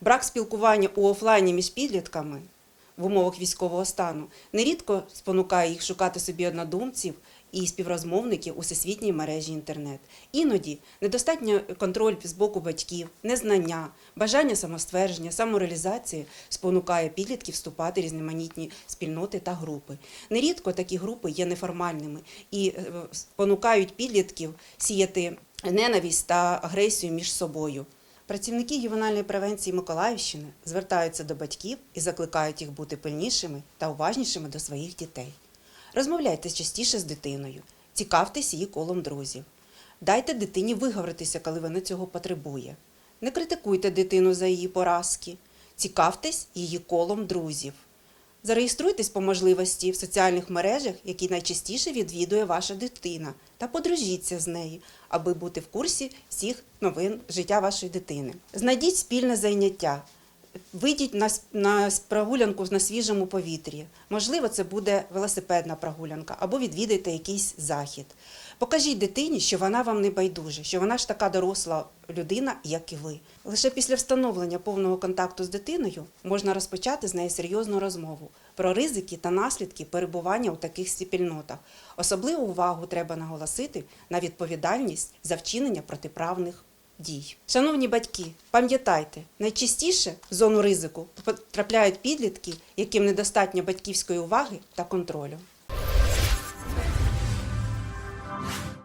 Брак спілкування у офлайні між підлітками в умовах військового стану нерідко спонукає їх шукати собі однодумців і співрозмовників у всесвітній мережі інтернет. Іноді недостатньо контроль з боку батьків, незнання, бажання самоствердження, самореалізації спонукає підлітків вступати в різноманітні спільноти та групи. Нерідко такі групи є неформальними і е, спонукають підлітків сіяти ненависть та агресію між собою. Працівники ювенальної превенції Миколаївщини звертаються до батьків і закликають їх бути пильнішими та уважнішими до своїх дітей. Розмовляйте частіше з дитиною, цікавтесь її колом друзів. Дайте дитині виговоритися, коли вона цього потребує. Не критикуйте дитину за її поразки, цікавтесь її колом друзів. Зареєструйтесь по можливості в соціальних мережах, які найчастіше відвідує ваша дитина, та подружіться з нею, аби бути в курсі всіх новин життя вашої дитини. Знайдіть спільне заняття. Вийдіть на, на прогулянку на свіжому повітрі. Можливо, це буде велосипедна прогулянка або відвідайте якийсь захід. Покажіть дитині, що вона вам не байдуже, що вона ж така доросла людина, як і ви. Лише після встановлення повного контакту з дитиною можна розпочати з нею серйозну розмову про ризики та наслідки перебування у таких спільнотах. Особливу увагу треба наголосити на відповідальність за вчинення протиправних дій. Шановні батьки, пам'ятайте, найчастіше в зону ризику потрапляють підлітки, яким недостатньо батьківської уваги та контролю.